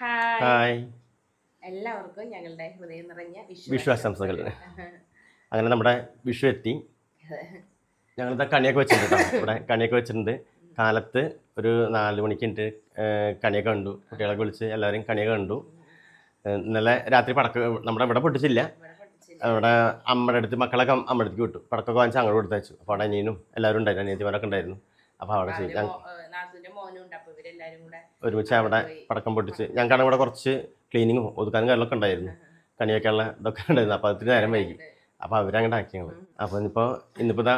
Hi. എല്ലാവർക്കും ഞങ്ങളുടെ ഹൃദയം നിറഞ്ഞ വിശ്വാസംസകൾ അങ്ങനെ നമ്മുടെ വിഷു എത്തി. ഞങ്ങളിതാ കണിയൊക്കെ വെച്ചിട്ടുണ്ട് ഇവിടെ കണിയൊക്കെ വെച്ചിട്ടുണ്ട്. കാലത്ത് ഒരു നാല് മണിക്ക് എന്റെ കണിയൊക്കെ കണ്ടു. കുട്ടികളൊക്കെ വിളിച്ച് എല്ലാവരും കണിയൊക്കെ കണ്ടു. ഇന്നലെ രാത്രി പടക്ക നമ്മുടെ ഇവിടെ പൊട്ടിച്ചില്ല. അവിടെ അമ്മയുടെ അടുത്ത് മക്കളൊക്കെ അമ്മയുടെ അടുത്ത് വിട്ടു. പടക്കമൊക്കെ വാങ്ങിച്ച് അങ്ങോട്ട് കൊടുത്തയച്ചു. അപ്പോൾ അവിടെ അനിയനും എല്ലാവരും ഉണ്ടായിരുന്നു. അനിയത്തിമാരൊക്കെ ഉണ്ടായിരുന്നു. അപ്പോൾ അവിടെ അപ്പൊ ഒരുമിച്ച് അവിടെ പടക്കം പൊട്ടിച്ച് ഞങ്ങൾക്കാണ് ഇവിടെ കുറച്ച് ക്ലീനിങ്ങും ഒതുക്കാനും കാര്യങ്ങളൊക്കെ ഉണ്ടായിരുന്നു. കണിയൊക്കെയുള്ള ഇതൊക്കെ ഉണ്ടായിരുന്നു. അപ്പോൾ അതിന് നേരം വൈകി. അപ്പോൾ അവരങ്ങോട്ട് ആക്കി ഞങ്ങൾ അപ്പോൾ ഇനിയിപ്പോൾ ഇന്നിപ്പോൾ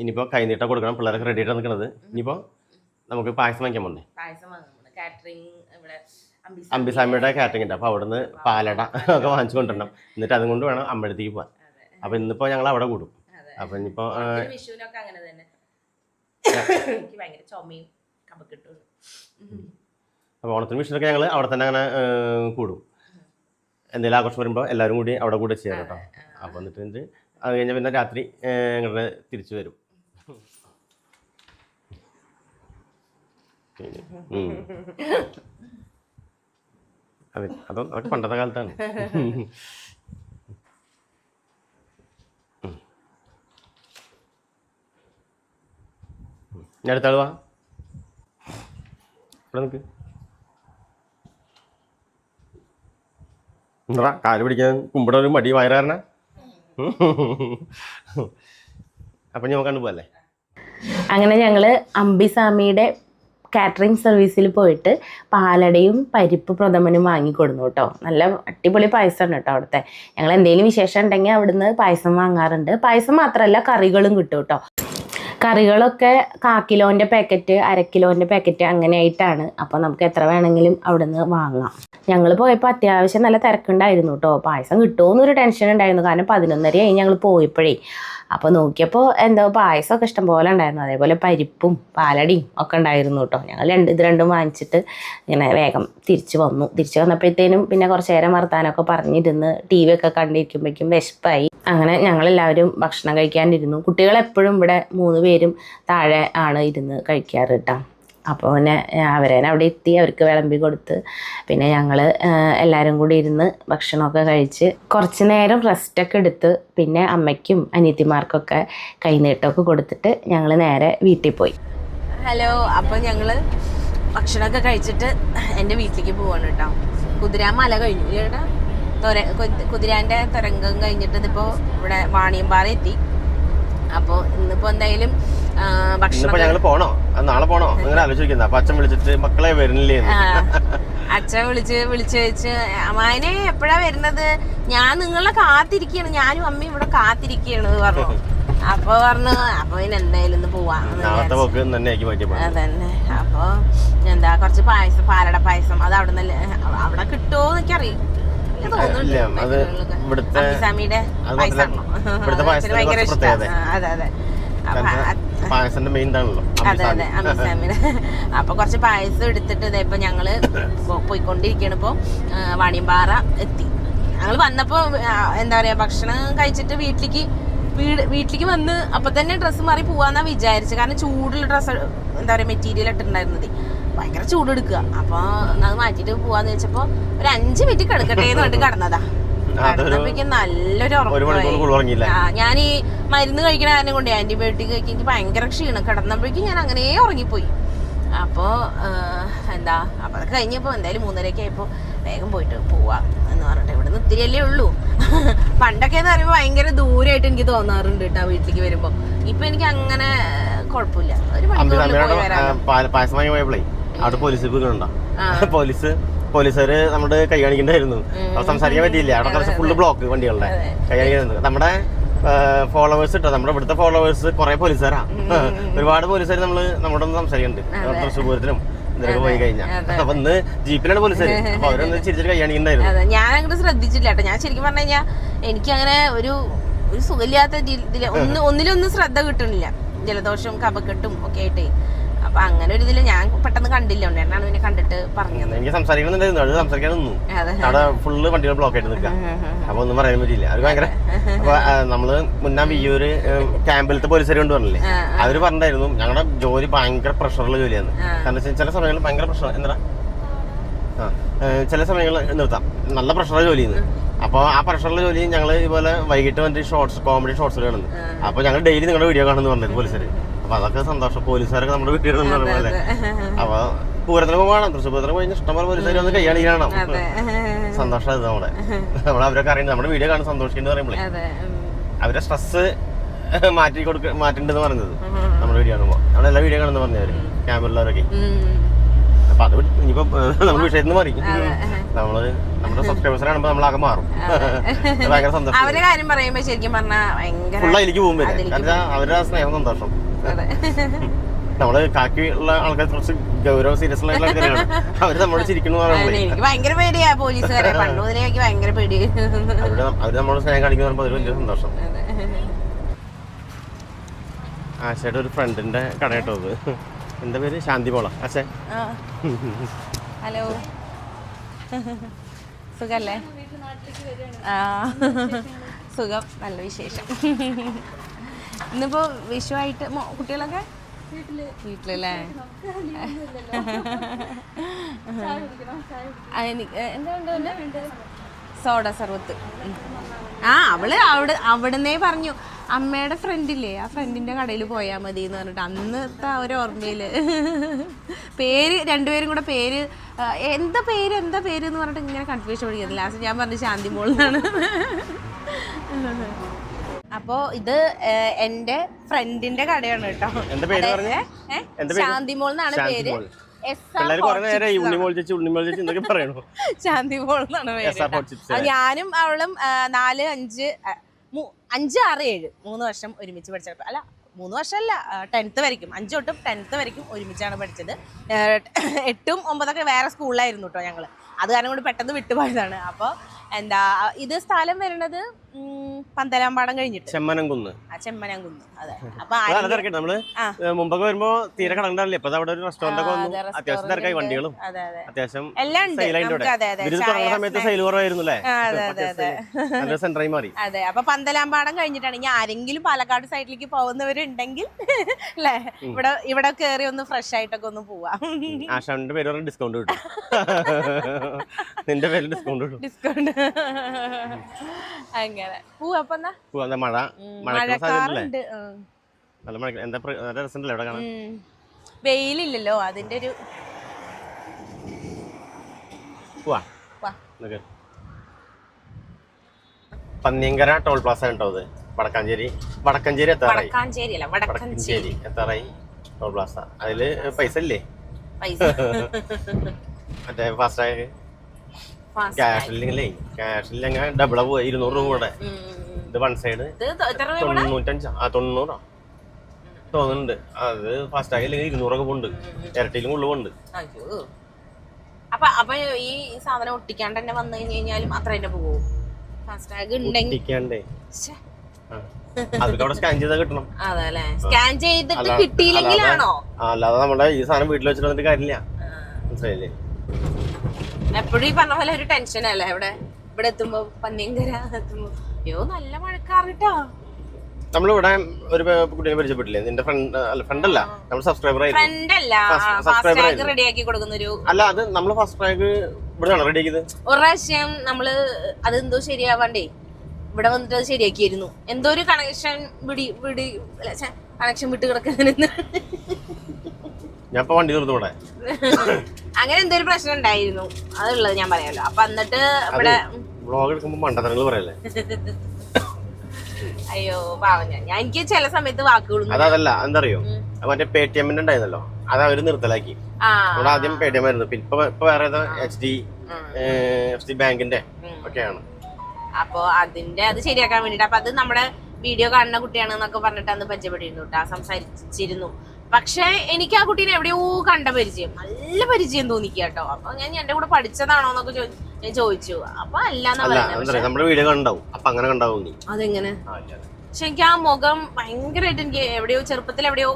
ഇനിയിപ്പോൾ കൈനീട്ടം കൊടുക്കണം. പിള്ളേരൊക്കെ റെഡി ആയിട്ട് നിൽക്കുന്നത് ഇനിയിപ്പോൾ നമുക്ക് പായസം വാങ്ങിക്കാൻ പോണ്ടേ? അമ്പിസാമിയുടെ കാറ്ററിംഗ് ഉണ്ട്. അപ്പോൾ അവിടുന്ന് പാലട ഒക്കെ വാങ്ങിച്ചു കൊണ്ടുവരണം. എന്നിട്ട് അതും കൊണ്ട് വേണം അമ്പലത്തേക്ക് പോകാൻ അപ്പോൾ ഇന്നിപ്പോൾ ഞങ്ങൾ അവിടെ കൂടും. അതെ. അപ്പോൾ ഇനിയിപ്പോൾ ഓണത്തിനും വിഷുവിനൊക്കെ അങ്ങനെ തന്നെ എനിക്ക് ഭയങ്കര ചുമയും കപക്കെട്ടും അപ്പോൾ ഓണത്തിന് വിഷുവിനൊക്കെ ഞങ്ങൾ അവിടെ തന്നെ അങ്ങനെ കൂടും. എന്തെങ്കിലും ആഘോഷം വരുമ്പോൾ എല്ലാവരും കൂടി അവിടെ കൂടെ ചെയ്യാം കേട്ടോ. അപ്പോൾ എന്നിട്ട് അത് കഴിഞ്ഞാൽ പിന്നെ രാത്രി ഞങ്ങളുടെ തിരിച്ചു വരും. അതോ അതൊക്കെ പണ്ടത്തെ കാലത്താണ്. ഞാൻ അടുത്ത ആൾ വാ ഇവിടെ എന്താ കാൽ പിടിക്കാൻ കുമ്പിടൊരു മടി വയറാറിന അപ്പം ഞാൻ കണ്ടു പോകല്ലേ അങ്ങനെ ഞങ്ങൾ അംബിസ്വാമിയുടെ കാറ്ററിംഗ് സർവീസിൽ പോയിട്ട് പാലടയും പരിപ്പ് പ്രഥമനും വാങ്ങിക്കൊടുന്നു കേട്ടോ. നല്ല അടിപൊളി പായസമാണ് കേട്ടോ അവിടുത്തെ. ഞങ്ങൾ എന്തെങ്കിലും വിശേഷം ഉണ്ടെങ്കിൽ അവിടുന്ന് പായസം വാങ്ങാറുണ്ട്. പായസം മാത്രമല്ല കറികളും കിട്ടും കേട്ടോ. കറികളൊക്കെ കാ കിലോന്റെ പാക്കറ്റ് അര കിലോന്റെ പാക്കറ്റ് അങ്ങനെയായിട്ടാണ് അപ്പോൾ നമുക്ക് എത്ര വേണമെങ്കിലും അവിടെ നിന്ന് വാങ്ങാം. ഞങ്ങൾ പോയപ്പോൾ അത്യാവശ്യം നല്ല തിരക്കുണ്ടായിരുന്നു കേട്ടോ പായസം കിട്ടുമോ എന്നൊരു ടെൻഷൻ ഉണ്ടായിരുന്നു. കാരണം പതിനൊന്നരയായി ഞങ്ങൾ പോയപ്പോഴേ. അപ്പോൾ നോക്കിയപ്പോൾ എന്തോ പായസമൊക്കെ ഇഷ്ടംപോലെ ഉണ്ടായിരുന്നു. അതേപോലെ പരിപ്പും പാലടിയും ഒക്കെ ഉണ്ടായിരുന്നു കേട്ടോ ഞങ്ങൾ രണ്ട് ഇത് രണ്ടും വാങ്ങിച്ചിട്ട് ഇങ്ങനെ വേഗം തിരിച്ചു വന്നു. തിരിച്ചു വന്നപ്പോഴത്തേനും പിന്നെ കുറച്ച് നേരം വർത്താനമൊക്കെ പറഞ്ഞിരുന്ന് ടി വി ഒക്കെ കണ്ടിരിക്കുമ്പോഴേക്കും വിശപ്പായി. അങ്ങനെ ഞങ്ങളെല്ലാവരും ഭക്ഷണം കഴിക്കാണ്ടിരുന്നു കുട്ടികൾ എപ്പോഴും ഇവിടെ മൂന്ന് പേരും താഴെ ആണ് ഇരുന്ന് കഴിക്കാറ് കേട്ടോ അപ്പോൾ പിന്നെ അവരെ അവിടെ എത്തി അവർക്ക് വിളമ്പി കൊടുത്ത്. പിന്നെ ഞങ്ങൾ എല്ലാവരും കൂടി ഇരുന്ന് ഭക്ഷണമൊക്കെ കഴിച്ച് കുറച്ച് നേരം റെസ്റ്റൊക്കെ എടുത്ത് പിന്നെ അമ്മയ്ക്കും അനിയത്തിമാർക്കൊക്കെ കൈനീട്ടമൊക്കെ കൊടുത്തിട്ട് ഞങ്ങൾ നേരെ വീട്ടിൽ പോയി. ഹലോ അപ്പോൾ ഞങ്ങൾ ഭക്ഷണമൊക്കെ കഴിച്ചിട്ട് എന്റെ വീട്ടിലേക്ക് പോവാണ് കേട്ടോ. കുതിരാൻ മല കഴിഞ്ഞു. ചേട്ടാ കുതിരാന്റെ തുരങ്കം കഴിഞ്ഞിട്ട് ഇതിപ്പോൾ ഇവിടെ വാണിയമ്പാറ എത്തി. അപ്പോൾ ഇന്നിപ്പോൾ എന്തായാലും ഭക്ഷണം ഞങ്ങൾ പോണോ? നാളെ പോണോ? അങ്ങനെ ആലോചിക്കുന്നത് അപ്പൊ അച്ഛൻ വിളിച്ചിട്ട് മക്കളെ വരുന്നില്ലേ അച്ഛൻ വിളിച്ച് വിളിച്ച് വെച്ച് അമ്മാനെ എപ്പോഴാ വരുന്നത്? ഞാൻ നിങ്ങളെ കാത്തിരിക്കുകയാണ് ഞാനും അമ്മയും ഇവിടെ കാത്തിരിക്കുകയാണ് പറഞ്ഞു. അപ്പൊ പറഞ്ഞു അപ്പൊ പിന്നെ എന്തായാലും ഇന്ന് അതന്നെ. അപ്പൊ എന്താ കുറച്ച് പായസം പാലട പായസം അത് അവിടെ നിന്ന് അവിടെ കിട്ടുമോ എന്നൊക്കെ അത് ഇവിടുത്തെ- ഭയങ്കര. അതെ അതെ. പായസന്റെ മെയിൻ അതെ അതെ അമിസാമിന് അപ്പൊ കുറച്ച് പായസം എടുത്തിട്ട് ഇതേ ഇപ്പൊ ഞങ്ങൾ പോ- പോയിക്കൊണ്ടിരിക്കുകയാണ് ഇപ്പൊ വാണിയമ്പാറ എത്തി. ഞങ്ങൾ വന്നപ്പോ എന്താ പറയാ ഭക്ഷണം കഴിച്ചിട്ട് വീട്ടിലേക്ക് വീട് വീട്ടിലേക്ക് വന്ന് അപ്പൊ തന്നെ ഡ്രസ്സ് മാറി പോവാന്നാ വിചാരിച്ചു. കാരണം ചൂടുള്ള ഡ്രസ്സ് എന്താ പറയാ മെറ്റീരിയൽ ഇട്ടിട്ടുണ്ടായിരുന്നത്. ഭയങ്കര ചൂടെടുക്കുക അപ്പൊ അത് മാറ്റിട്ട് പോവാന്ന് വെച്ചപ്പോ ഒരു അഞ്ച് മിനിറ്റ് കിടക്കട്ടെ എന്ന് പറഞ്ഞിട്ട് കിടന്നതാ. കിടന്നപ്പോഴേക്കും നല്ലൊരു ഉറക്കമായി ഞാൻ ഈ മരുന്ന് കഴിക്കണ കാരണം കൊണ്ട് ആന്റിബയോട്ടിക് കഴിക്കാൻ എനിക്ക് ഭയങ്കര ക്ഷീണം. കിടന്നപ്പോഴേക്കും ഞാൻ അങ്ങനെ ഉറങ്ങിപ്പോയി. അപ്പോൾ എന്താ അപ്പോൾ അതൊക്കെ കഴിഞ്ഞപ്പോൾ എന്തായാലും മൂന്നരയൊക്കെ ആയപ്പോൾ വേഗം പോയിട്ട് പോവാം എന്ന് പറഞ്ഞിട്ട് ഇവിടെ നിന്ന് ഇത്തിരിയല്ലേ ഉള്ളൂ. പണ്ടൊക്കെ എന്ന് പറയുമ്പോൾ ഭയങ്കര ദൂരമായിട്ട് എനിക്ക് തോന്നാറുണ്ട് കേട്ടോ വീട്ടിലേക്ക് വരുമ്പോൾ ഇപ്പൊ എനിക്ക് അങ്ങനെ കുഴപ്പമില്ല. ഒരു പോയി വരാം അവിടെ പോലീസ് പോലീസ് പോലീസുകാര് നമ്മുടെ കൈ കാണിക്കണ്ടായിരുന്നു അപ്പൊ സംസാരിക്കാൻ പറ്റിയില്ല. അവിടെ കുറച്ച് ഫുള്ള് ബ്ലോക്ക് വണ്ടികളുടെ. കൈ കാണിക്കുന്നത് നമ്മുടെ ഫോളോവേഴ്സ് ഇട്ടോ നമ്മുടെ ഇവിടുത്തെ ഫോളോവേഴ്സ് കുറെ പോലീസുകാരാ. ഒരുപാട് പോലീസുകാർ നമ്മൾ നമ്മുടെ ഒന്ന് സംസാരിക്കുന്നുണ്ട് തൃശ്ശൂർ പൂരത്തിനും ഇതിലൊക്കെ പോയി കഴിഞ്ഞാൽ അപ്പൊ ഇന്ന് ജീപ്പിലാണ് പോലീസുകാർ അപ്പൊ അവരൊന്ന് ചിരിച്ചിട്ട് കൈ കാണിക്കണ്ടായിരുന്നു ഞാൻ അങ്ങോട്ട് ശ്രദ്ധിച്ചില്ല കേട്ടോ. ഞാൻ ശരിക്കും പറഞ്ഞു കഴിഞ്ഞാൽ എനിക്ക് അങ്ങനെ ഒരു ഒരു സുഖമില്ലാത്ത ഒന്നിലൊന്നും ശ്രദ്ധ കിട്ടണില്ല ജലദോഷവും കപക്കെട്ടും ഒക്കെ ആയിട്ടേ. അപ്പൊ അങ്ങനെ ഒരു ഇതിൽ ഞാൻ പെട്ടെന്ന് കണ്ടില്ല. ഉണ്ണേട്ടനാണ് പിന്നെ കണ്ടിട്ട് പറഞ്ഞത്. എനിക്ക് സംസാരിക്കണമെന്നുണ്ടായിരുന്നു അത് സംസാരിക്കാൻ നിന്നു. അവിടെ ഫുള്ള് വണ്ടികൾ ബ്ലോക്ക് ആയിട്ട് നിൽക്കുക. അപ്പൊ ഒന്നും പറയാൻ പറ്റില്ല അവർ ഭയങ്കര അപ്പൊ നമ്മൾ മുന്നാ വിയൂര് ക്യാമ്പിലത്തെ പോലീസുകാർ കൊണ്ട് പറഞ്ഞില്ലേ അവർ പറഞ്ഞിട്ടായിരുന്നു ഞങ്ങളുടെ ജോലി ഭയങ്കര പ്രഷറുള്ള ജോലിയാണ്. കാരണം ചില സമയങ്ങളിൽ ഭയങ്കര പ്രഷർ എന്താ ആ ചില സമയങ്ങളിൽ നിർത്താം. നല്ല പ്രഷറുള്ള ജോലിയാണ്. അപ്പോൾ ആ പ്രഷറുള്ള ജോലി ഞങ്ങൾ ഇതുപോലെ വൈകിട്ട് വന്നിട്ട് ഷോർട്സ് കോമഡി ഷോർട്സ് കാണുന്നത് അപ്പോൾ ഞങ്ങൾ ഡെയിലി നിങ്ങളുടെ വീഡിയോ കാണുന്നു പറഞ്ഞത് പോലീസുകാർ അപ്പോൾ അതൊക്കെ സന്തോഷം. പോലീസുകാരൊക്കെ നമ്മുടെ വീട്ടിൽ അപ്പൊ പൂരത്തിന് പോകണം തൃശ്ശൂർ പൂരത്തിന് പോയി ഇഷ്ടംപോലെ പോലീസുകാർ വന്ന് കൈയാണ് സന്തോഷം അത് നമ്മുടെ നമ്മൾ അവരൊക്കെ അറിയുന്നത്. നമ്മുടെ വീഡിയോ കാണാൻ സന്തോഷിക്കുന്നു പറയുമ്പോൾ അവരെ സ്ട്രെസ് മാറ്റി കൊടുക്ക മാറ്റണ്ടെന്ന് പറഞ്ഞത് നമ്മുടെ വീഡിയോ കാണുമ്പോൾ നമ്മളെല്ലാ വീഡിയോ കാണുന്ന പറഞ്ഞവര്. ക്യാമറയിലുള്ളവരൊക്കെ. അപ്പൊ അത് ഇനിയിപ്പോ നമ്മൾ വിഷയത്തിൽ നിന്ന് മാറി. നമ്മൾ നമ്മുടെ സബ്സ്ക്രൈബേഴ്സ് കാണുമ്പോ നമ്മളാകെ മാറും. ഭയങ്കര സന്തോഷം. അവരുടെ കാര്യം പറയുമ്പോ ശരിക്കും പറഞ്ഞാ ഭയങ്കര അതിലേക്ക് പോകും വരെ. അവരുടെ സ്നേഹം സന്തോഷം നമ്മൾ കാക്കി ഉള്ള ആൾക്കാർ കുറച്ച് ഗൗരവ സീരിയസ് ഉള്ള ആൾക്കാരാണ് അവർ നമ്മളോട് പറയുമ്പോൾ എനിക്ക് ഭയങ്കര പേടിയാ പോലീസുകാരെ. പണ്ട് മുതലേ എനിക്ക് ഭയങ്കര പേടി. അവർ നമ്മുടെ നമ്മളോട് സ്നേഹം കാണിക്കുന്ന അതൊരു വലിയ സന്തോഷം. ആശയുടെ ഒരു ഫ്രണ്ടിന്റെ കട കേട്ടോ അത്. എന്താ പേര്? ശാന്തി പോള. ആശേ. ഹലോ. സുഖല്ലേ? ആ. സുഖം. നല്ല വിശേഷം. ഇന്നിപ്പോ വിഷുവായിട്ട് ആയിട്ട് കുട്ടികളൊക്കെ? വീട്ടിലല്ലേ? എന്തുകൊണ്ട് സോഡ സർവത്ത്. ആ അവൾ അവിടെ അവിടുന്നേ പറഞ്ഞു. അമ്മയുടെ ഫ്രണ്ടില്ലേ ആ ഫ്രണ്ടിന്റെ കടയിൽ പോയാൽ മതി എന്ന് പറഞ്ഞിട്ട് അന്നത്തെ ഒരു ഓർമ്മയിൽ. പേര് രണ്ടുപേരും കൂടെ പേര് എന്താ പേര് എന്താ പേര് എന്ന് പറഞ്ഞിട്ട് ഇങ്ങനെ കൺഫ്യൂഷൻ പിടിക്കുന്നത് ലാസ്റ്റ് ഞാൻ പറഞ്ഞു ശാന്തി മോൾ അപ്പോ ഇത് എന്റെ എന്റെ ഫ്രണ്ടിന്റെ കടയാണ് കേട്ടോ. ശാന്തിമോൾ എന്നാണ് പേര്. ശാന്തിമോൾ എന്നാണ് പേര് ഞാനും അവളും നാല് അഞ്ച് അഞ്ച് ആറ് ഏഴ് മൂന്ന് വർഷം ഒരുമിച്ച് പഠിച്ചത് അല്ല മൂന്ന് വർഷമല്ല ടെൻത്ത് വരയ്ക്കും. അഞ്ച് തൊട്ടും ടെൻത്ത് വരയ്ക്കും ഒരുമിച്ചാണ് പഠിച്ചത്. എട്ടും ഒമ്പതൊക്കെ വേറെ സ്കൂളിലായിരുന്നു കേട്ടോ ഞങ്ങൾ അത് കാരണം കൊണ്ട് പെട്ടെന്ന് വിട്ടുപോയതാണ്. അപ്പോൾ എന്താ ഇത് സ്ഥലം വരുന്നത് പന്തലാമ്പാടം കഴിഞ്ഞിട്ട്. ചെമ്മനം കുന്ന് ആ ചെമ്മനാംകുന്ന്. അതെ. അപ്പൊ തിരക്കിട്ട് നമ്മൾ മുമ്പൊക്കെ വരുമ്പോ തീരെ കടണ്ടാവില്ലേ? ഇപ്പൊ അവിടെ ഒരു റെസ്റ്റോറന്റ് ഒക്കെ വന്നു. അതെ, അത്യാവശ്യം തിരക്കായി വണ്ടികളും. അതെ അതെ. അത്യാവശ്യം എല്ലാം സമയത്ത് സെയിൽ കുറവായിരുന്നു അല്ലേ സെന്ററായി മാറി. അതെ അപ്പൊ പന്തലാമ്പാടം കഴിഞ്ഞിട്ടാണ്. ഇനി ആരെങ്കിലും പാലക്കാട് സൈഡിലേക്ക് പോകുന്നവരുണ്ടെങ്കിൽ അല്ലേ? ഇവിടെ ഇവിടെ കേറി ഒന്ന് ഫ്രഷ് ആയിട്ടൊക്കെ ഒന്ന് പോവാം. ആശാന്റെ പേര് പറഞ്ഞ ഡിസ്കൗണ്ട് കിട്ടും. നിന്റെ പേര് ഡിസ്കൗണ്ട് കിട്ടും. ഡിസ്കൗണ്ട് അങ്ങനെ അപ്പൊ മഴ. മഴക്കാറുണ്ട്. നല്ല മഴ എന്താ നല്ല രസമുണ്ടല്ലേ ഇവിടെ കാണാൻ? ഉം. വെയിലില്ലല്ലോ അതിന്റെ ഒരു. പന്നിയങ്കര ടോൾ പ്ലാസ കേട്ടോ അത് വടക്കാഞ്ചേരി. വടക്കാഞ്ചേരി എത്താറായി. വടക്കാഞ്ചേരി അല്ല വടക്കഞ്ചേരി. വടക്കാഞ്ചേരി എത്താറായി ടോൾ പ്ലാസ. അതിൽ പൈസ ഇല്ലേ? പൈസ. മറ്റേ ഫാസ്റ്റാഗ്. Fast ക്യാഷ് ഇല്ലെങ്കിലേ ക്യാഷ് ഇല്ലെങ്കിൽ ഡബിളാ പോയി ഇരുന്നൂറ് രൂപ കൂടെ. ഇത് വൺ സൈഡ് ഇത് ത- എത്ര രൂപ ആ തൊണ്ണൂറാ. തോന്നുന്നുണ്ട്. അത് ഫാസ്റ്റാഗ് ഇല്ലെങ്കിൽ ഇരുന്നൂറൊക്കെ പോണ്ട് ഇരട്ടിയിലും ഉള്ളു അയ്യോ. അപ്പൊ അപ്പൊ ഈ സാധനം ഒട്ടിക്കാണ്ട് തന്നെ വന്നു കഴിഞ്ഞ് കഴിഞ്ഞാലും അത്ര തന്നെ പോകും ഫാസ്റ്റാഗ് ഉണ്ടെങ്കിൽ അവിടെ സ്കാൻ ചെയ്താൽ കിട്ടണം. സ്കാൻ ചെയ്തിട്ട് കിട്ടിയില്ലെങ്കിലാണോ? അല്ലാതെ നമ്മുടെ ഈ സാധനം വീട്ടിൽ വെച്ചിട്ട് കാര്യമില്ല. മനസ്സിലായില്ലേ? എപ്പോഴും ഈ പറഞ്ഞ പോലെ ഒരു ടെൻഷൻ അല്ലേ? ഇവിടെ ഇവിടെ എത്തുമ്പോ പന്നിയങ്കര എത്തുമ്പോ അയ്യോ നല്ല മഴക്കാറിട്ടോ. നമ്മളിവിടെ ഒരു കുട്ടീനെ പരിചയപ്പെട്ടില്ലേ? നിന്റെ ഫ്രണ്ട് അല്ല ഫ്രണ്ട് അല്ല നമ്മൾ സബ്സ്ക്രൈബർ ആയിരുന്നു. ഫ്രണ്ട് അല്ല സബ്സ്ക്രൈബർ ആയിരുന്നു. റെഡിയാക്കി കൊടുക്കുന്ന ഒരു അല്ല അത് നമ്മൾ ഫസ്റ്റ് റാങ്ക് ഇവിടെയാണ് റെഡി ആക്കിയത്? ഒരു പ്രാവശ്യം നമ്മൾ എന്തോ ശരിയാവണ്ടേ? ഇവിടെ വന്നിട്ട് അത് ശരിയാക്കിയിരുന്നു. എന്തോ ഒരു കണക്ഷൻ വിടി വിടി കണക്ഷൻ വിട്ട് കിടക്കുന്ന ഞാൻ ഇപ്പൊ വണ്ടി നിർത്തും ഇവിടെ. അങ്ങനെ എന്തൊരു പ്രശ്നം ഉണ്ടായിരുന്നു. അതുള്ളത് ഞാൻ പറയാലോ. അപ്പൊ എന്നിട്ട് ഇവിടെ വ്ളോഗ് എടുക്കുമ്പോ മണ്ടത്തരങ്ങൾ പറയല്ലേ? അയ്യോ പാവം ഞാൻ. ഞാൻ എനിക്ക് ചില സമയത്ത് വാക്കുകളും അത് അതല്ല എന്തറിയോ? മറ്റേ പേ ടി എമ്മിന്റെ ഉണ്ടായിരുന്നല്ലോ. അത് അവർ നിർത്തലാക്കി. ആ. ആദ്യം പേ ടി എം ആയിരുന്നു. പിന്നെ ഇപ്പൊ വേറെ എച്ച് ഡി എഫ് ഡി ബാങ്കിന്റെ ഒക്കെയാണ്. അപ്പൊ അതിന്റെ അത് ശരിയാക്കാൻ വേണ്ടിട്ട്. അപ്പൊ അത് നമ്മുടെ വീഡിയോ കാണുന്ന കുട്ടിയാണെന്നൊക്കെ പറഞ്ഞിട്ട് അന്ന് പരിചയപ്പെട്ടിരുന്നു കേട്ടോ. സംസാരിച്ചിരുന്നു. പക്ഷെ എനിക്ക് ആ കുട്ടീനെ എവിടെയോ കണ്ട പരിചയം. നല്ല പരിചയം തോന്നിക്കുക കേട്ടോ. അപ്പൊ ഞാൻ എന്റെ കൂടെ പഠിച്ചതാണോ എന്നൊക്കെ ചോദിച്ചു ഞാൻ ചോദിച്ചു. അപ്പൊ അല്ലാന്നാ അല്ല വീഡിയോ കണ്ടാവും. അപ്പൊ അങ്ങനെ കണ്ടാവും അതെങ്ങനെ. പക്ഷെ എനിക്ക് ആ മുഖം ഭയങ്കരമായിട്ട് എനിക്ക് എവിടെയോ ചെറുപ്പത്തിൽ എവിടെയോ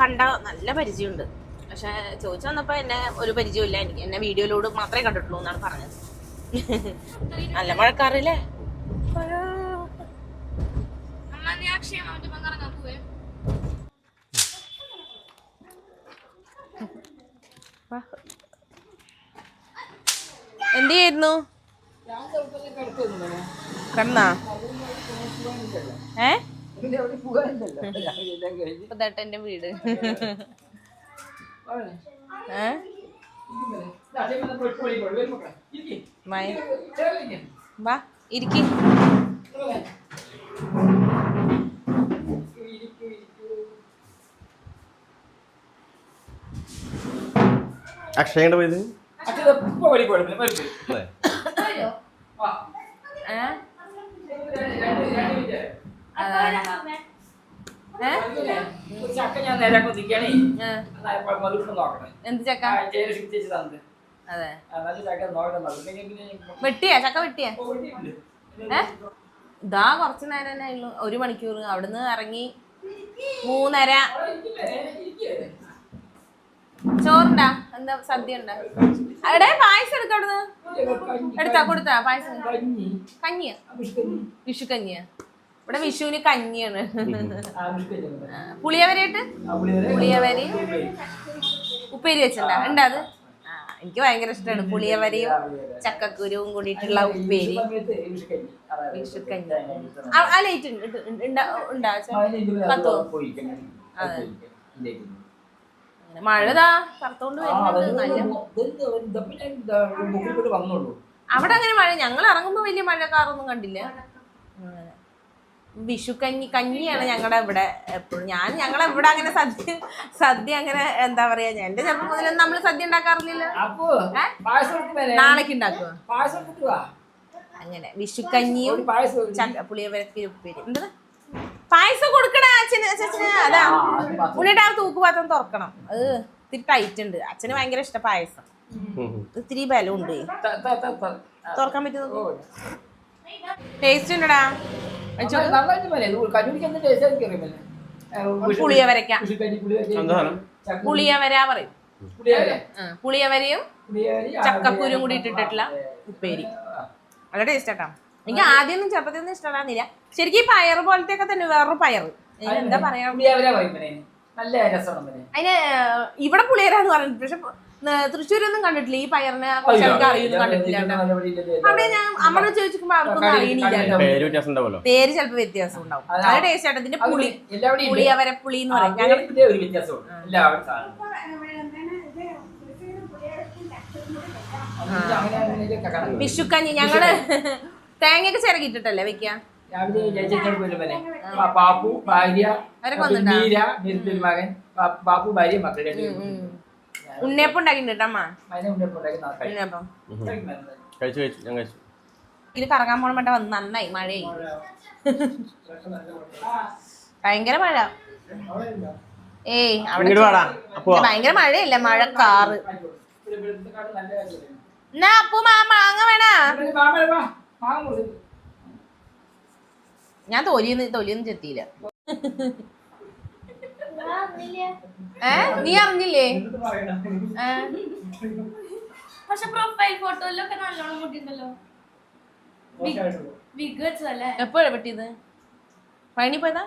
കണ്ട നല്ല പരിചയമുണ്ട്. പക്ഷെ ചോദിച്ചു വന്നപ്പോ എന്നെ ഒരു പരിചയമില്ല എനിക്ക് എന്നെ വീഡിയോയിലൂടെ മാത്രമേ കണ്ടിട്ടുള്ളൂ എന്നാണ് പറഞ്ഞത്. നല്ല മഴക്കാറില്ലേ എന്ത് ചെയ്യുന്നു കണ്ണാ? ഏ? ഇപ്പൊ ദാ എന്റെ വീട് വാ ഇരിക്കി. അക്ഷയയുടെ പോയത് ഏ? ചക്ക ഞാൻ നേരെ കൊതിക്കണേ ഏ. മധുരം നോക്കണേ. എന്ത് ചക്ക? അതെ. ചക്ക വെട്ടിയാ? വെട്ടിയാ. ഇതാ കുറച്ച് നേരം തന്നെ ഒരു മണിക്കൂർ അവിടുന്ന് ഇറങ്ങി മൂന്നര. ചോറുണ്ടാ? എന്താ സദ്യ ഉണ്ടാ അവിടെ പായസം എടുക്ക അവിടുന്ന്? എടുത്താ കൊടുത്താ പായസം? കഞ്ഞി. കഞ്ഞിയാ. വിഷു കഞ്ഞിയാ ഇവിടെ വിഷുവിന് കഞ്ഞിയാണ്. ആ, വിഷുക്കഞ്ഞി ഉണ്ട്. ആ, പുളിയവരയിട്ട്? ആ, പുളിയോദര. പുളിയവരി. ഉപ്പേരി വെച്ചിട്ടുണ്ടാ? ഉണ്ടാ അത്? എനിക്ക് ഭയങ്കര ഇഷ്ടമാണ് പുളിയവരയും ചക്കക്കുരുവും കൂടിയിട്ടുള്ള ഉപ്പേരി. വിഷുക്കഞ്ഞി. ആ- ലൈറ്റ് ഉണ്ട് ഉണ്ട്- കത്തോ? അത് പോയിരിക്കണം. അത് പോയിരിക്കണം. ഇതിലേക്ക്. അങ്ങനെ. മഴതാ കറുത്തോണ്ട് വരുന്നുണ്ട് അവിടെ അങ്ങനെ മഴ ഞങ്ങൾ ഇറങ്ങുമ്പോ വലിയ മഴക്കാറൊന്നും കണ്ടില്ല. അങ്ങനെ. വിഷു കഞ്ഞി കഞ്ഞിയാണ് ഞങ്ങളുടെ ഇവിടെ എപ്പോഴും. ഞാൻ ഞങ്ങളെ ഇവിടെ അങ്ങനെ സദ്യ സദ്യ അങ്ങനെ എന്താ പറയാ എന്റെ ചെറുപ്പം മുതലൊന്നും നമ്മൾ സദ്യ ഉണ്ടാക്കാറില്ലല്ലോ. വരെ. നാളേക്ക് ഉണ്ടാക്കുക. അങ്ങനെ. വിഷുക്കഞ്ഞിയും പുളിയവരക്ക് ഉപ്പേരി. എന്താ പായസം കൊടുക്കണ അച്ഛന് അച്ഛന് അതാ. ഉണ്ണിട്ട് ആ തൂക്കുപാത്രം തുറക്കണം അത് ഇത്തിരി ടൈറ്റ് ഉണ്ട് അച്ഛന് ഭയങ്കര ഇഷ്ട പായസം ഇത് ഇത്തിരി ബലം ഉണ്ട് തുറക്കാൻ പറ്റുന്നത്. ടേസ്റ്റ് ഉണ്ടടാ പുളിയവരക്ക പുളിയവരി, പറയും പുളിയവരയും പുളിയവരി, ചക്കക്കുരും കൂടി ഇട്ടിട്ടുള്ള ഉപ്പേരി നല്ല ടേസ്റ്റ് ആട്ടാ എനിക്ക് ആദ്യമൊന്നും ചപ്പാത്തി ഒന്നും ഇഷ്ടപ്പെടാന്നില്ല ശരിക്കും ഈ പയർ പോലത്തെ ഒക്കെ തന്നെ വേറൊരു പയർ എന്താ പറയാ. നല്ല. അതിന്. ഇവിടെ പുളിയരാന്ന് പറഞ്ഞിട്ട് പക്ഷെ തൃശ്ശൂരൊന്നും കണ്ടിട്ടില്ല. ഈ പയറിനെ കുറച്ച് ആൾക്കാർ അറിയൊന്നും കണ്ടിട്ടില്ല. അവിടെ ഞാൻ അമ്മടെ ചോദിച്ചപ്പോ അവർക്കൊന്നും അറിയണില്ല പേര് ചിലപ്പോ വ്യത്യാസം ഉണ്ടാവും. നല്ല ടേസ്റ്റ് ആയിട്ട് ഇതിന്റെ പുളി. പുളിയവരെ പുളി അവരെ പുളി എന്ന് പറയും. ഞങ്ങൾ. വിഷുക്കഞ്ഞി ഞങ്ങൾ തേങ്ങയൊക്കെ ചിരകിട്ടിട്ടല്ലേ വെക്ക രാവിലെ പോലെ പാപ്പു ഭാര്യ? മീര മകൻ പാപ്പു ഭാര്യ മക്കൾ ഉണ്ണിയപ്പം ഉണ്ടാക്കിയിട്ടുണ്ട് കേട്ടോ അമ്മ? അതിനെ മുന്നേ ഉണ്ടാക്കി നാക്കായി. ഉണ്ണിയപ്പം. കഴിച്ചു കഴിച്ചു ഞാൻ കഴിച്ചു. ഇത് കറങ്ങാൻ പോകണം വേണ്ട വന്ന് നന്നായി മഴയായി. ഭയങ്കര മഴ. ഏയ് അവിടെ ഭയങ്കര മഴയില്ല മഴ കാറ്. എന്നാ അപ്പു മാ മാങ്ങ വേണ? ഞാൻ തൊലിന്ന് തൊലിയൊന്നും ചെത്തിയില്ല. ഏ? നീ അറിഞ്ഞില്ലേ? പക്ഷെ പ്രൊഫൈൽ ഫോട്ടോയിലൊക്കെ നല്ലോണം മുട്ടിണ്ടല്ലോ എപ്പോഴാ വെട്ടിയത് പഴനി പോയതാ?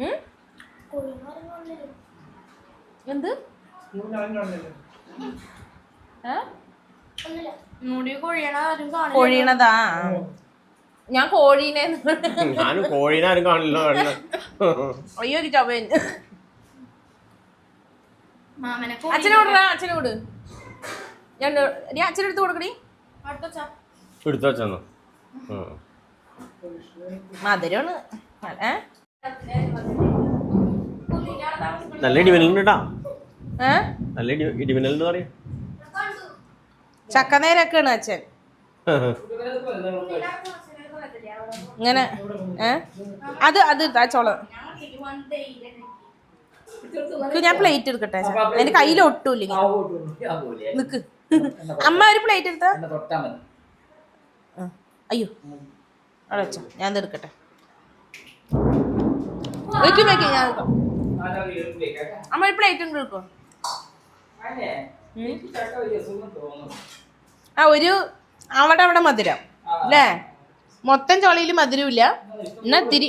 ഉം. എന്ത്? കോഴിയണതാ? ഞാൻ കോഴീനെ. ഞാനും കോഴീനെ ആരും കാണില്ല അയ്യോ ചവൻ മാമനെ അച്ഛനോട് അച്ഛനോട് ഞാൻ നീ അച്ഛനെടുത്ത് കൊടുക്കടി. അടുത്ത എടുത്തു വെച്ചോ മധുരമാണ്. ഏ? നല്ല ഇടിമിന്നലുണ്ട് കേട്ടാ നല്ല ഇടി ഇടിമിന്നൽ എന്ന് പറയാ. ചക്ക നേരൊക്കെയാണ് അച്ഛൻ ഇങ്ങനെ അത് അത് ആ ചോള. ഞാൻ പ്ലേറ്റ് എടുക്കട്ടെ എന്റെ കയ്യിൽ ഒട്ടൂല്ല ഇങ്ങനെ. നിക്ക്. അമ്മ ഒരു പ്ലേറ്റ് എടുത്ത? അയ്യോ. അവിടെ വെച്ചോ. ഞാൻ എടുക്കട്ടെ. വെക്കും വെക്കും ഞാൻ എടുക്കാം. ഒരു പ്ലേറ്റ് ഉണ്ട് എടുക്കോ. ആ ഒരു അവിടെ അവിടെ മധുരം അല്ലേ? മൊത്തം ചോളയിൽ മധുരമില്ല. എന്നാ തിരി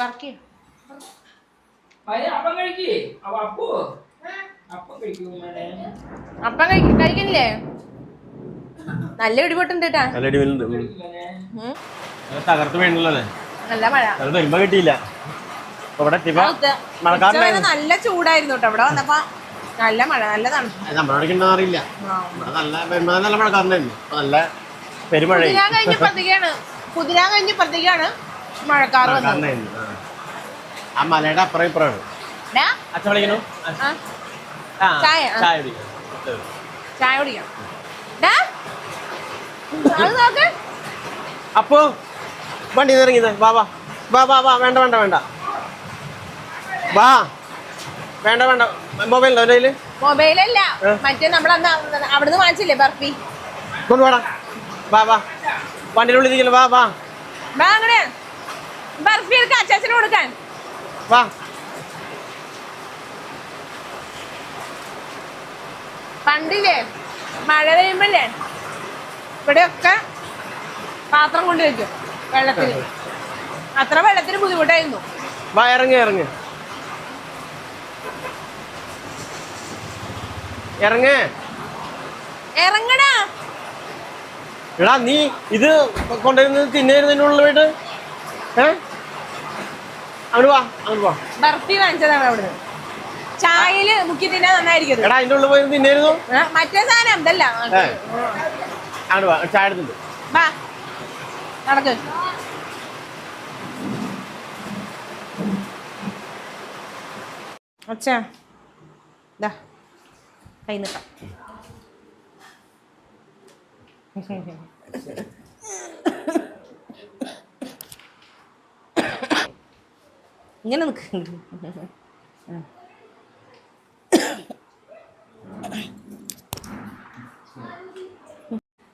വർക്ക് അപ്പം കഴിക്കേ അവ അപ്പോ അപ്പം കഴിക്കും മോനെ. അപ്പം കഴിക്കണില്ലേ നല്ല ഇടിപൊട്ടുണ്ട് കേട്ടാ നല്ല തകർത്ത് വീണല്ലോ നല്ല മഴ. വരുമ്പോ കിട്ടിയില്ല. ഇവിടെ നല്ല ചൂടായിരുന്നു കേട്ടോ ഇവിടെ വന്നപ്പോ നല്ല മഴ നല്ല തണുപ്പ്. നമ്മുടെ ഉണ്ടോ അറിയില്ല. നല്ല നല്ല മഴക്കാരനായിരുന്നു നല്ല കുതിരാൻ കഴിഞ്ഞപ്പോഴത്തേക്കാണ് കുതിരാൻ മഴക്കാരനായിരുന്നു ആ. മലയുടെ അപ്പുറം ഇപ്പുറമാണ്. അച്ഛൻ വിളിക്കണു ചായ. ചായ കുടിക്കാം. ചായ കുടിക്കാം. ഡാ, അത് നോക്ക് അപ്പോ വണ്ടി ഇറങ്ങിയത്. വാ വാ. വാ വാ വാ. വേണ്ട വേണ്ട വേണ്ട. വാ. വേണ്ട വേണ്ട. മൊബൈൽ കയ്യിൽ? മൊബൈലല്ല. മറ്റേ നമ്മളന്ന് അവിടുന്ന് വാങ്ങിച്ചില്ലേ ബർഫി? കൊണ്ടുപോടാ. വാ വാ. വണ്ടിയുടെ ഉള്ളിൽ വാ വാ. വാ അങ്ങനെ. ബർഫി എടുക്കാൻ അച്ചാച്ചന് കൊടുക്കാൻ. വാ. പണ്ടില്ലേ മഴ പെയ്യുമ്പല്ലേ ഇവിടെയൊക്കെ പാത്രം കൊണ്ട് വെക്കും വെള്ളത്തിൽ. അത്ര വെള്ളത്തിന് ബുദ്ധിമുട്ടായിരുന്നു. വാ ഇറങ്ങി. ഇറങ്ങ്. ഇറങ്ങ് ഇറങ്ങടാ. എടാ നീ ഇത് കൊണ്ടുവരുന്ന തിന്നായിരുന്നതിനുള്ളിൽ പോയിട്ട് ഏ? അങ്ങോട്ട് വാ അങ്ങോട്ട് വാ. ബർഫി വാങ്ങിച്ചതാണ് അവിടെ ചായയിൽ മുക്കി തിന്നാൻ നന്നായിരിക്കും എടാ ഉള്ളിൽ പോയി മറ്റേ സാധനം ഏ. അങ്ങോട്ട് വാ ചായ വാ നടക്ക്. അച്ഛാ ഇങ്ങനെ നിൽക്ക്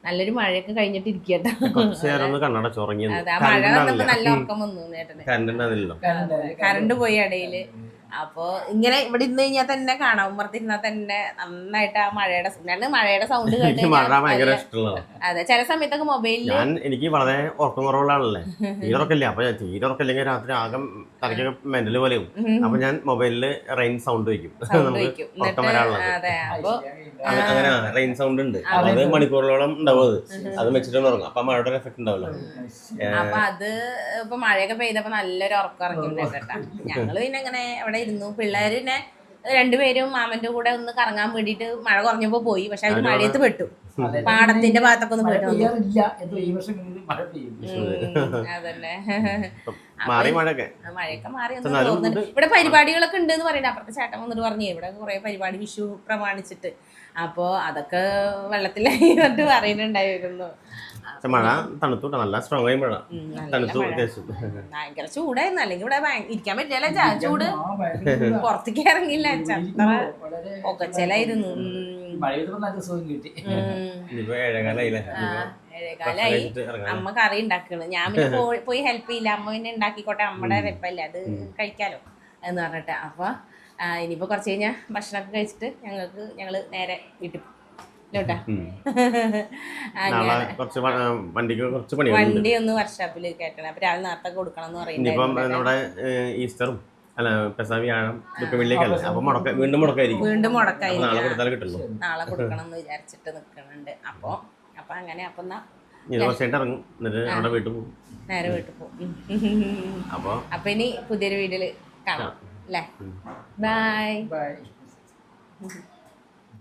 നല്ലൊരു മഴയൊക്കെ കഴിഞ്ഞിട്ട് ഇരിക്കട്ടെ അതെ ആ മഴ വന്നപ്പോ നല്ല ഉറക്കം വന്നു കറണ്ട് പോയി ഇടയിൽ. അപ്പൊ ഇങ്ങനെ ഇവിടെ ഇരുന്ന് കഴിഞ്ഞാൽ തന്നെ കാണാം. ഉമ്മർത്തിരുന്നാൽ തന്നെ നന്നായിട്ട് ആ മഴയുടെ ഞാൻ മഴയുടെ സൗണ്ട് കേട്ട് ഭയങ്കര അതെ ചില സമയത്തൊക്കെ മൊബൈലിൽ ഞാൻ എനിക്ക് വളരെ ഉറക്കം കുറവുള്ള ആളല്ലേ തീരെ ഉറക്കമില്ല. അപ്പൊ ഞാൻ തീരെ ഉറക്കമില്ലെങ്കിൽ രാത്രി ആകെ തലയ്ക്കൊക്കെ മെന്റൽ പോലെയും അപ്പൊ ഞാൻ മൊബൈലിൽ റെയിൻ സൗണ്ട് വെക്കും. നമുക്ക് വെക്കും. ഉറക്കം വരാനുള്ളത്. അങ്ങനെ റെയിൻ സൗണ്ട് ഉണ്ട്. അത്. മണിക്കൂറുകളോളം ഉണ്ടാവും അത്. അത് വെച്ചിട്ട് ഉറങ്ങും. അപ്പൊ മഴയുടെ എഫക്ട് ഉണ്ടാവില്ല അപ്പൊ അത് ഇപ്പൊ മഴയൊക്കെ പെയ്തപ്പോ നല്ലൊരു ഉറക്കം ഇറങ്ങി ഞങ്ങൾ പിന്നെ ഇങ്ങനെ അവിടെ ഇരുന്നു പിള്ളേര് പിന്നെ രണ്ടുപേരും മാമന്റെ കൂടെ ഒന്ന് കറങ്ങാൻ വേണ്ടിട്ട് മഴ കുറഞ്ഞപ്പോ പോയി. പക്ഷെ അവർ മഴയത്ത് പെട്ടു. പാടത്തിന്റെ ഭാഗത്തൊക്കെ ഒന്ന് പെട്ടു. അതന്നെ. മാറി മഴയൊക്കെ. മാറി തോന്നുന്നുണ്ട്. ഇവിടെ പരിപാടികളൊക്കെ ഉണ്ട് എന്ന് പറയുന്നത് അപ്പുറത്തെ ചേട്ടൻ വന്നിട്ട് പറഞ്ഞു. ഇവിടെ കുറെ പരിപാടി വിഷു പ്രമാണിച്ചിട്ട്. അപ്പോ അതൊക്കെ വെള്ളത്തിലായി എന്നിട്ട് പറയുന്നുണ്ടായിരുന്നു. മഴ തണുത്തു. നല്ല സ്ട്രോങ് ആയി മഴ. തണുത്തു ഭയങ്കര ചൂടായിരുന്നു. അല്ലെങ്കിൽ ഇവിടെ ഇരിക്കാൻ പറ്റില്ല ചാ? ചൂട്. പുറത്തേക്ക് ഇറങ്ങില്ല വളരെ ഒക്കച്ചലായിരുന്നു ഏഴേകാലായി. അമ്മ കറി ഉണ്ടാക്കണ്. ഞാൻ പിന്നെ പോയി- ഹെൽപ്പ് ചെയ്യില്ല. അമ്മ പിന്നെ ഉണ്ടാക്കിക്കോട്ടെ. അമ്മയുടെ വെപ്പല്ലേ. അത് കഴിക്കാലോ എന്ന് പറഞ്ഞിട്ട്. അപ്പൊ ഇനിയിപ്പോ കുറച്ച് കഴിഞ്ഞാൽ ഭക്ഷണമൊക്കെ കഴിച്ചിട്ട് ഞങ്ങൾക്ക് ഞങ്ങൾ നേരെ വീട്ടിൽ കുറച്ച് വ- വണ്ടിക്ക് കുറച്ച് പണി വണ്ടി ഒന്ന് വർക്ക്ഷോപ്പിൽ കേട്ടണം അപ്പൊ രാവിലെ നേരത്തെ കൊടുക്കണം എന്ന് പറയുന്നത് നമ്മുടെ ഈസ്റ്ററും അല്ല പെസ വ്യാഴം ദുഃഖമില്ലേക്കല്ലേ അപ്പൊ മുടക്ക വീണ്ടും മുടക്കായിരിക്കും. വീണ്ടും നാളെ കിട്ടുള്ളൂ. നാളെ കൊടുക്കണം എന്ന് വിചാരിച്ചിട്ട് നിൽക്കുന്നുണ്ട് അപ്പൊ അപ്പൊ അങ്ങനെ അപ്പൊ എന്നാ. ഇറങ്ങും. എന്നിട്ട് നമ്മുടെ വീട്ടിൽ പോകും. നേരെ വീട്ടിൽ പോകും. അപ്പൊ അപ്പൊ ഇനി പുതിയൊരു വീട്ടിൽ കാണാം. അല്ലേ? ബൈ. ബൈ.